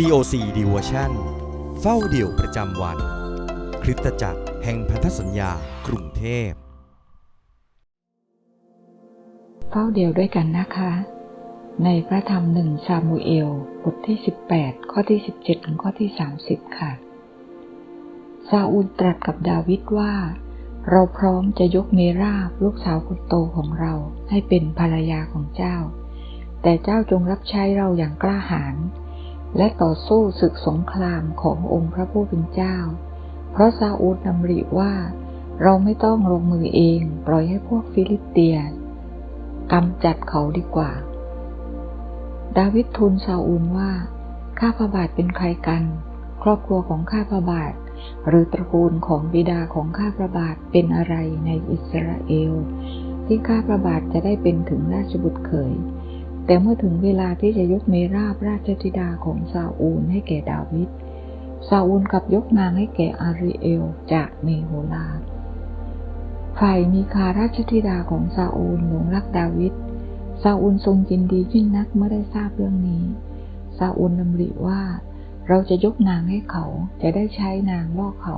COC Devotion เฝ้าเดี่ยวประจำวัน คริสตจักรแห่งพันธสัญญากรุงเทพ เฝ้าเดี่ยวด้วยกันนะคะ ในพระธรรมหนึ่งซามูเอล บทที่ 18 ข้อที่ 17 ถึงข้อที่ 30 ค่ะ ซาอูลตรัสกับดาวิดว่า เราพร้อมจะยกเมราบลูกสาวคนโตของเราให้เป็นภรรยาของเจ้า แต่เจ้าจงรับใช้เราอย่างกล้าหาญ และต่อสู้ศึกสงครามขององค์พระผู้เป็นเจ้า เพราะซาอูลดำริว่า เราไม่ต้องลงมือเองปล่อยให้พวกฟิลิสเตียกำจัดเขาดีกว่า ดาวิดทูลซาอูลว่า ข้าพระบาทเป็นใครกัน ครอบครัวของข้าพระบาท หรือตระกูลของบิดาของข้าพระบาทเป็นอะไรในอิสราเอล ที่ข้าพระบาทจะได้เป็นถึงราชบุตรเขย แต่เมื่อถึงเวลาที่จะยกเมราบราชธิดาของซาอูลให้แก่ดาวิด ซาอูลกับยกนางให้แก่อาริเอลจากเมโหลา ฝ่ายมีคาราชธิดาของซาอูลหลงรักดาวิด ซาอูลทรงยินดียิ่งนักเมื่อได้ทราบเรื่องนี้ ซาอูลดำริว่าเราจะยกนางให้เขา จะได้ใช้นางล่อเขา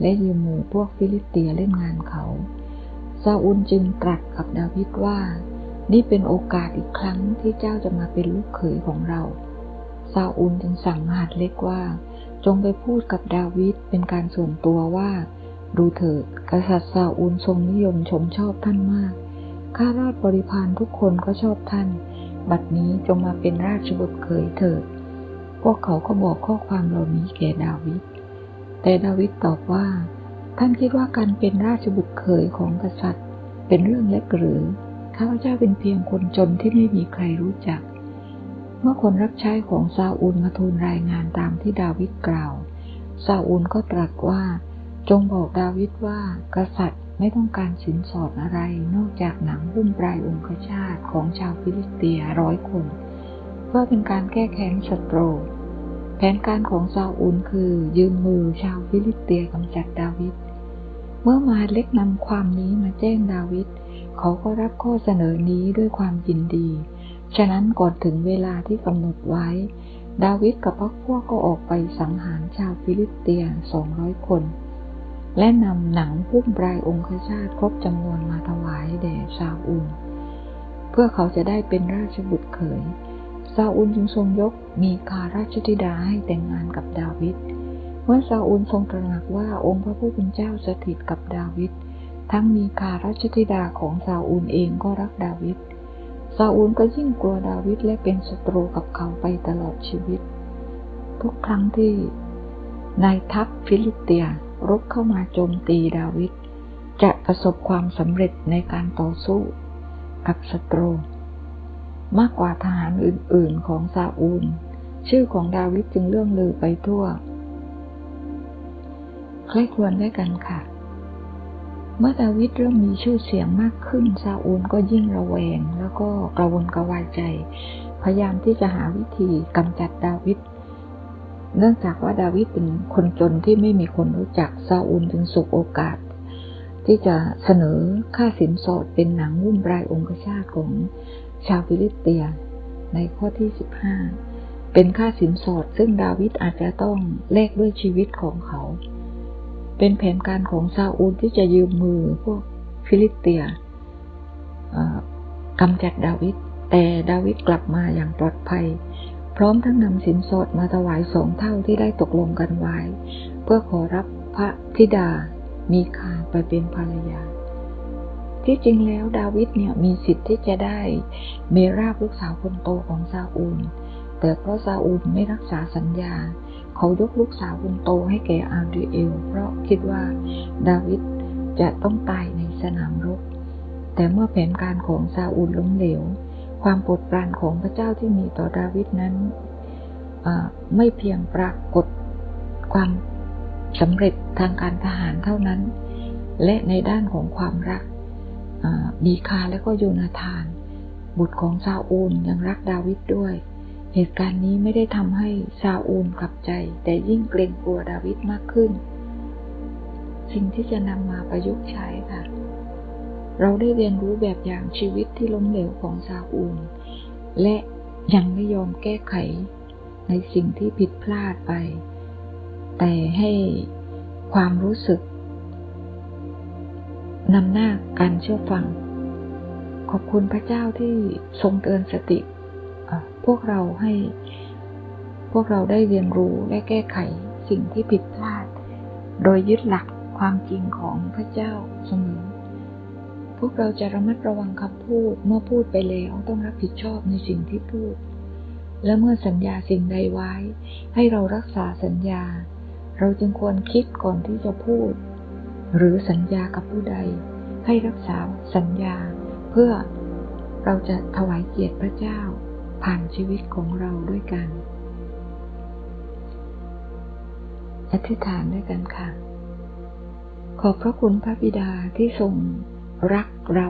และยืมมือพวกฟิลิสเตียเล่นงานเขา ซาอูลจึงตรัสกับดาวิดว่า นี่เป็นโอกาสอีกครั้งที่เจ้าจะมาเป็นลูกเขยของเรา ซาอูลจึงสั่งมหาดเล็กว่า จงไปพูดกับดาวิดเป็นการส่วนตัวว่า ดูเถิดกษัตริย์ซาอูลทรงนิยมชมชอบท่านมาก ข้าราชบริพารทุกคนก็ชอบท่าน บัดนี้จงมาเป็นราชบุตรเขยเถิด พวกเขาก็บอกข้อความเหล่านี้แก่ดาวิด แต่ดาวิดตอบว่า ท่านคิดว่าการเป็นราชบุตรเขยของกษัตริย์ เป็นเรื่องเล็กหรือ ข้าพเจ้าเป็นเพียงคนจนที่ไม่มีใครรู้จัก เมื่อคนรับใช้ของซาอูลมาทูลรายงานตามที่ดาวิดกล่าว ซาอูลก็ตรัสว่า จงบอกดาวิดว่า กษัตริย์ไม่ต้องการสินสอดอะไรนอกจากหนังหุ้มปลายองคชาตของชาวฟิลิสเตียร้อยคน เพื่อเป็นการแก้แค้นศัตรูแผนการของซาอูลคือยืมมือชาวฟิลิสเตียกำจัดดาวิดเมื่อมาเล็กนำความนี้มาแจ้งดาวิดเเขาก็รับข้อเสนอนี้ด้วยความยินดี ฉะนั้นก่อนถึงเวลาที่กำหนดไว้ ดาวิดกับพรรคพวกก็ออกไปสังหารชาวฟิลิสเตียสองร้อยคน และนำหนังพุ่มปลายองคชาตครบจำนวนมาถวายแด่ซาอูลเพื่อเขาจะได้เป็นราชบุตรเขย ซาอูลจึงทรงยกมีคาราชธิดาให้แต่งงานกับดาวิดเมื่อซาอูลทรงตระหนักว่าองค์พระผู้เป็นเจ้าสถิตกับดาวิด ทั้งมีคาราชธิดาของซาอูลเองก็รักดาวิด ซาอูลก็ยิ่งกลัวดาวิดและเป็นศัตรูกับเขาไปตลอดชีวิต ทุกครั้งที่นายทัพฟิลิสเตียรบเข้ามาโจมตีดาวิด จะประสบความสำเร็จในการต่อสู้กับศัตรู มากกว่าทหารอื่น ๆ ของซาอูล ชื่อของดาวิดจึงเลื่องลือไปทั่วใครควรด้วยกันค่ะ เมื่อดาวิดเริ่มมีชื่อเสียงมากขึ้นซาอูลก็ยิ่งระแวง แล้วก็กระวนกระวายใจ พยายามที่จะหาวิธีกำจัดดาวิดเนื่องจากว่าดาวิดเป็นคนจนที่ไม่มีคนรู้จักซาอูลจึงสุกโอกาส ที่จะเสนอค่าสินสอดเป็นหนังวุ่นรายองคชาตของชาวฟิลิสเตีย ในข้อที่15เป็นค่าสินสอดซึ่งดาวิดอาจจะต้องแลกด้วยชีวิตของเขา เป็นแผนการของซาอูลที่จะยืมมือพวกฟิลิสเตียกำจัดดาวิด แต่ดาวิดกลับมาอย่างปลอดภัย พร้อมทั้งนำสินสอดมาถวายสองเท่าที่ได้ตกลงกันไว้ เพื่อขอรับพระธิดามีคาไปเป็นภรรยา ที่จริงแล้วดาวิดเนี่ยมีสิทธิ์ที่จะได้เมราบลูกสาวคนโตของซาอูล แต่เพราะซาอูลไม่รักษาสัญญา เขายกลูกสาวคนโตให้แก่อาริเอล เพราะคิดว่าดาวิดจะต้องตายในสนามรบ แต่เมื่อแผนการของซาอูลล้มเหลว ความโปรดปรานของพระเจ้าที่มีต่อดาวิดนั้นไม่เพียงปรากฏความสำเร็จทางการทหารเท่านั้น และในด้านของความรักมีคาและก็โยนาธาน บุตรของซาอูลยังรักดาวิดด้วย เหตุการณ์นี้ไม่ได้ทำให้ซาอูลกลับใจ แต่ยิ่งเกรงกลัวดาวิดมากขึ้น สิ่งที่จะนำมาประยุกต์ใช้ค่ะ เราได้เรียนรู้แบบอย่างชีวิตที่ล้มเหลวของซาอูล และยังไม่ยอมแก้ไขในในสิ่งที่ผิดพลาดไป แต่ให้ความรู้สึกนำหน้าการเชื่อฟัง ขอบคุณพระเจ้าที่ทรงเตือนสติ เอ่อพวกเราให้ พวกเราได้เรียนรู้และแก้ไขสิ่งที่ผิดพลาด โดยยึดหลักความจริงของพระเจ้าเสมอ พวกเราจะระมัดระวังคำพูดเมื่อพูดไปแล้วต้องรับผิดชอบในสิ่งที่พูด และเมื่อสัญญาสิ่งใดไว้ ให้เรารักษาสัญญา เราจึงควรคิดก่อนที่จะพูด หรือสัญญากับผู้ใด ให้รักษาสัญญาเพื่อเราจะถวายเกียรติพระเจ้า ผ่านชีวิตของเราด้วยกัน อธิษฐานด้วยกันค่ะ ขอบพระคุณพระบิดาที่ทรงรักเรา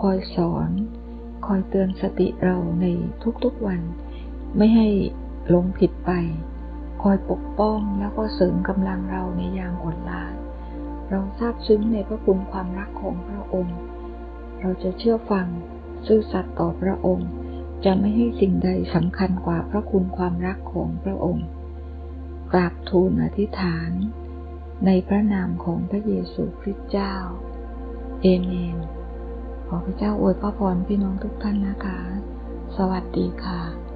คอยสอน คอยเตือนสติเราในทุกๆวัน ไม่ให้หลงผิดไป คอยปกป้องแล้วก็เสริมกำลังเราในยามอดล้าเราซาบซึ้งในพระคุณความรักของพระองค์ เราจะเชื่อฟัง ซื่อสัตย์ต่อพระองค์ จะไม่ให้สิ่งใดสำคัญกว่าพระคุณความรักของพระองค์ กราบทูลอธิษฐาน ในพระนามของพระเยซูคริสต์เจ้า เอเมน ขอพระเจ้าอวยพระพรพี่น้องทุกท่านนะคะ สวัสดีค่ะ